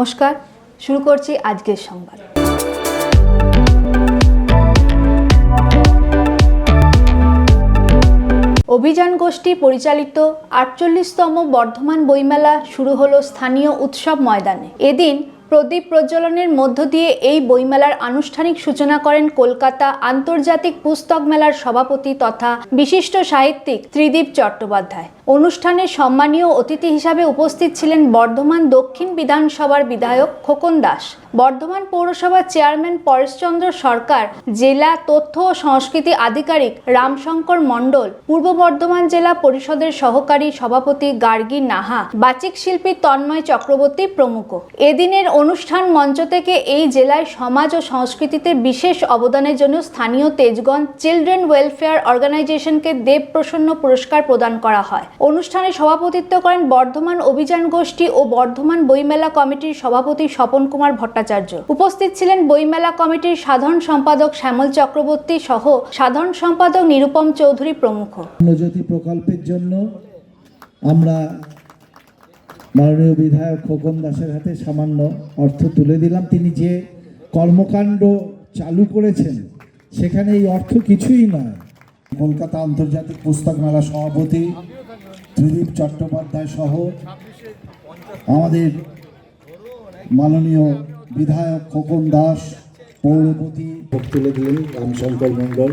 নমস্কার, শুরু করছি আজকের সংবাদ। অভিযান গোষ্ঠী পরিচালিত আটচল্লিশতম বর্ধমান বইমেলা শুরু হলো স্থানীয় উৎসব ময়দানে। এদিন প্রদীপ প্রজ্বলনের মধ্য দিয়ে এই বইমেলার আনুষ্ঠানিক সূচনা করেন কলকাতা আন্তর্জাতিক পুস্তক মেলার সভাপতি তথা বিশিষ্ট সাহিত্যিক ত্রিদীপ চট্টোপাধ্যায়। অনুষ্ঠানে সম্মানীয় অতিথি হিসাবে উপস্থিত ছিলেন বর্ধমান দক্ষিণ বিধানসভার বিধায়ক খোকন দাস। বর্ধমান পৌরসভার চেয়ারম্যান পরেশচন্দ্র সরকার, জেলা তথ্য ও সংস্কৃতি আধিকারিক রামশঙ্কর মণ্ডল, পূর্ব বর্ধমান জেলা পরিষদের সহকারী সভাপতি গার্গী নাহা, বাচিক শিল্পী তন্ময় চক্রবর্তী প্রমুখ। এদিনের অনুষ্ঠান মঞ্চ থেকে এই জেলায় সমাজ ও সংস্কৃতিতে বিশেষ অবদানের জন্য স্থানীয় তেজগঞ্জ চিলড্রেন ওয়েলফেয়ার অর্গানাইজেশনকে দেব প্রসন্ন পুরস্কার প্রদান করা হয়। অনুষ্ঠানে সভাপতিত্ব করেন বর্ধমান অভিযান গোষ্ঠী ও বর্ধমান বইমেলা কমিটির সভাপতি স্বপন কুমার ভট্টাচার্য। উপস্থিত ছিলেন বইমেলা কমিটির সাধারণ সম্পাদক শ্যামল চক্রবর্তী সহ সাধারণ সম্পাদক নিরুপম চৌধুরী প্রমুখ। প্রকল্পের জন্য আমরা মাননীয় বিধায়ক খোকন দাসের হাতে সামান্য অর্থ তুলে দিলাম। তিনি যে কর্মকাণ্ড চালু করেছেন, সেখানে এই অর্থ কিছুই নয়। কলকাতা আন্তর্জাতিক পুস্তক মেলা সভাপতি ত্রিদীপ চট্টোপাধ্যায় সহ আমাদের মাননীয় বিধায়ক খোকন দাস, পৌরপতি। তুলে দিলেন রামশঙ্কর মণ্ডল।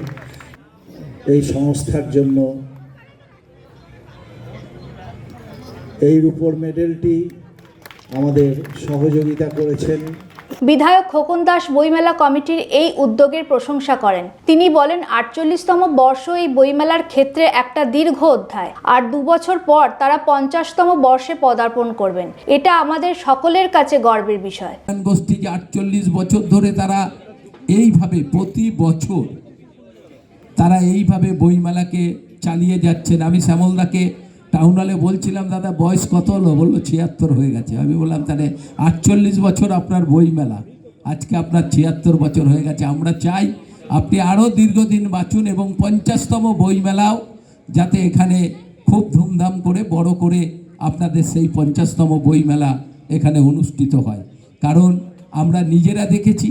এই সংস্থার জন্য এই রূপর মেডেলটি আমাদের সহযোগিতা করেছেন। বিধায়ক খোকন দাস বইমেলা কমিটির এই উদ্যোগের প্রশংসা করেন। তিনি বলেন আটচল্লিশতম বর্ষ এই বইমেলার ক্ষেত্রে একটা দীর্ঘ অধ্যায়। আর দু বছর পর তারা পঞ্চাশতম বর্ষে পদার্পণ করবেন। এটা আমাদের সকলের কাছে গর্বের বিষয়। কল্যাণ গোষ্ঠী আটচল্লিশ বছর ধরে তারা এইভাবে প্রতি বছর তারা এইভাবে বইমেলাকে চালিয়ে যাচ্ছেন। আমি শ্যামলদাকে টাউন হলে বলছিলাম, দাদা, বয়স কত হলো? বলল, ছিয়াত্তর হয়ে গেছে। আমি বললাম, তাহলে আটচল্লিশ বছর আপনার বইমেলা। আজকে আপনার ছিয়াত্তর বছর হয়ে গেছে। আমরা চাই আপনি আরও দীর্ঘদিন বাঁচুন এবং পঞ্চাশতম বইমেলাও যাতে এখানে খুব ধুমধাম করে, বড় করে আপনাদের সেই পঞ্চাশতম বইমেলা এখানে অনুষ্ঠিত হয়। কারণ আমরা নিজেরা দেখেছি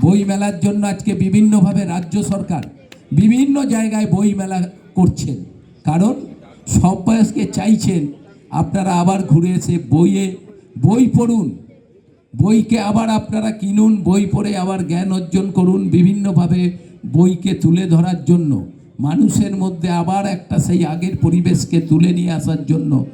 বই মেলার জন্য আজকে বিভিন্নভাবে রাজ্য সরকার বিভিন্ন জায়গায় বই মেলা করছেন। কারণ সব বয়সকে চাইছেন, আপনারা আবার ঘুরে এসে বইয়ে বই পড়ুন। বইকে আবার আপনারা কিনুন, বই পড়ে আবার জ্ঞান অর্জন করুন বিভিন্নভাবে বইকে তুলে ধরার জন্য। মানুষের মধ্যে আবার একটা সেই আগের পরিবেশকে তুলে নিয়ে আসার জন্য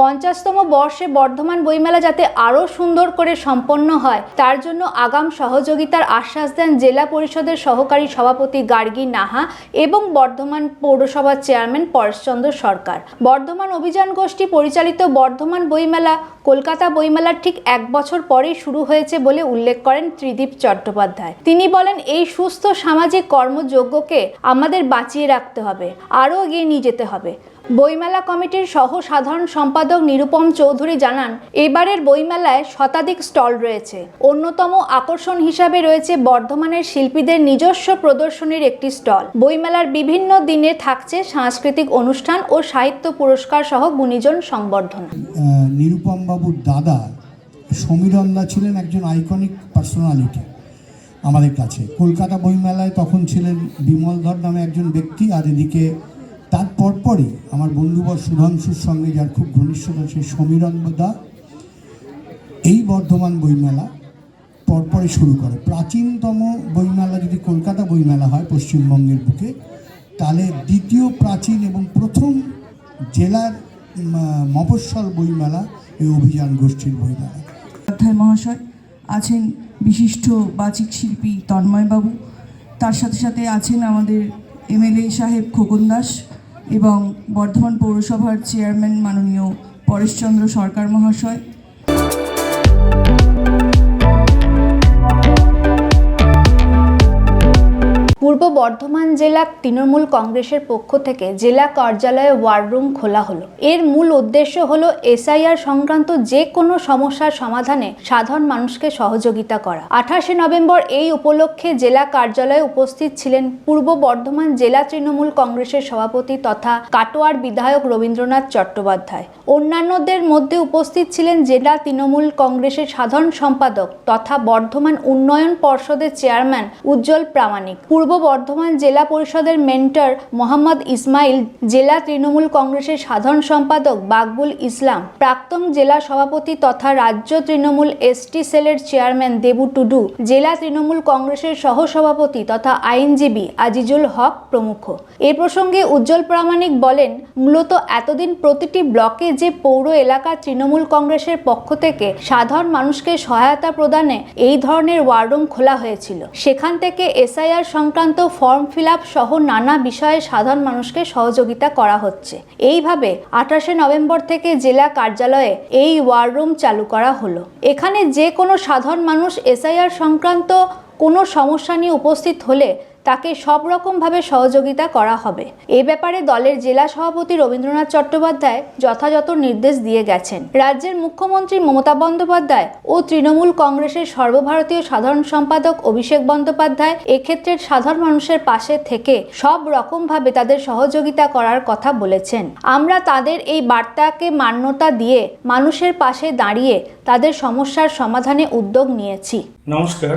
পঞ্চাশতম বর্ষে বর্ধমান বইমেলা যাতে আরও সুন্দর করে সম্পন্ন হয়, তার জন্য আগাম সহযোগিতার আশ্বাস দেন জেলা পরিষদের সহকারী সভাপতি গার্গী নাহা এবং বর্ধমান পৌরসভার চেয়ারম্যান পরেশচন্দ্র সরকার। বর্ধমান অভিযান গোষ্ঠী পরিচালিত বর্ধমান বইমেলা, কলকাতা বইমেলার ঠিক এক বছর পরেই শুরু হয়েছে বলে উল্লেখ করেন ত্রিদীপ চট্টোপাধ্যায়। তিনি বলেন, এই সুস্থ সামাজিক কর্মযোগ্যকে আমাদের বাঁচিয়ে রাখতে হবে, আরও এগিয়ে নিয়ে যেতে হবে। বইমেলা কমিটির সহ সাধারণ সম্পাদক নিরুপম চৌধুরী জানান, এবারের বইমেলায় শতাধিক স্টল রয়েছে। অন্যতম আকর্ষণ হিসাবে রয়েছে বর্ধমানের শিল্পীদের নিজস্ব প্রদর্শনীর একটি স্টল। বইমেলার বিভিন্ন দিনে থাকছে সাংস্কৃতিক অনুষ্ঠান ও সাহিত্য পুরস্কার সহ গুণীজন সংবর্ধনা। নিরুপম বাবুর দাদা সমীরন্দা ছিলেন একজন আইকনিক পার্সোনালিটি আমাদের কাছে। কলকাতা বইমেলায় তখন ছিলেন বিমল ধর নামে একজন ব্যক্তি, আর এদিকে তার পরপরই আমার বন্ধুবর সুধাংশুর সঙ্গে যার খুব ঘনিষ্ঠতা সেই সমীরন্দা এই বর্ধমান বইমেলা পরপরই শুরু করে। প্রাচীনতম বইমেলা যদি কলকাতা বইমেলা হয় পশ্চিমবঙ্গের বুকে, তাহলে দ্বিতীয় প্রাচীন এবং প্রথম জেলার মফস্বল বইমেলা এই অভিযান গোষ্ঠীর বইমেলা। অধ্যায় মহাশয় আছেন বিশিষ্ট বাচিক শিল্পী তন্ময়বাবু। তার সাথে সাথে আছেন আমাদের এমএলএ সাহেব খোকন দাস এবং বর্ধমান পৌরসভার চেয়ারম্যান মাননীয় পরেশচন্দ্র সরকার মহাশয়। বর্ধমান জেলা তৃণমূল কংগ্রেসের পক্ষ থেকে জেলা কার্যালয়ে ওয়ার রুম খোলা হলো। এর মূল উদ্দেশ্য হলো এসআইআর সংক্রান্ত যে কোনো সমস্যার সমাধানে সাধারণ মানুষকে সহযোগিতা করা। আঠাশে নভেম্বর এই উপলক্ষে জেলা কার্যালয়ে উপস্থিত ছিলেন পূর্ব বর্ধমান জেলা তৃণমূল কংগ্রেসের সভাপতি তথা কাটোয়ার বিধায়ক রবীন্দ্রনাথ চট্টোপাধ্যায়। অন্যান্যদের মধ্যে উপস্থিত ছিলেন জেলা তৃণমূল কংগ্রেসের সাধারণ সম্পাদক তথা বর্ধমান উন্নয়ন পর্ষদের চেয়ারম্যান উজ্জ্বল প্রামাণিক। পূর্ব বর্ধমান জেলা পরিষদের মেন্টর মোহাম্মদ ইসমাইল, জেলা তৃণমূল কংগ্রেসের সাধারণ সম্পাদক বাকবুল ইসলাম, প্রাক্তন জেলা সভাপতি তথা রাজ্য তৃণমূল এসটি সেলের চেয়ারম্যান দেবু টুডু, জেলা তৃণমূল কংগ্রেসের সহসভাপতি তথা আইনজীবী আজিজুল হক প্রমুখ। এ প্রসঙ্গে উজ্জ্বল প্রামাণিক বলেন, মূলত এতদিন প্রতিটি ব্লকে যে পৌর এলাকার তৃণমূল কংগ্রেসের পক্ষ থেকে সাধারণ মানুষকে সহায়তা প্রদানে এই ধরনের ওয়াররুম খোলা হয়েছিল, সেখান থেকে এসআইআর সংক্রান্ত ফর্ম ফিল সহ নানা বিষয়ে সাধারণ মানুষকে সহযোগিতা করা হচ্ছে। এইভাবে আঠাশে নভেম্বর থেকে জেলা কার্যালয়ে এই ওয়ার রুম চালু করা হলো। এখানে যে কোনো সাধারণ মানুষ এসআইআর সংক্রান্ত কোনো সমস্যা নিয়ে উপস্থিত হলে তাকে সব রকমভাবে সহযোগিতা করা হবে। এ ব্যাপারে দলের জেলা সভাপতি রবীন্দ্রনাথ চট্টোপাধ্যায় যথাযথ নির্দেশ দিয়ে গেছেন। রাজ্যের মুখ্যমন্ত্রী মমতা বন্দ্যোপাধ্যায় ও তৃণমূল কংগ্রেসের সর্বভারতীয় সাধারণ সম্পাদক অভিষেক বন্দ্যোপাধ্যায় এক্ষেত্রে সাধারণ মানুষের পাশে থেকে সব রকমভাবে তাদের সহযোগিতা করার কথা বলেছেন। আমরা তাদের এই বার্তাকে মান্যতা দিয়ে মানুষের পাশে দাঁড়িয়ে তাদের সমস্যার সমাধানে উদ্যোগ নিয়েছি। নমস্কার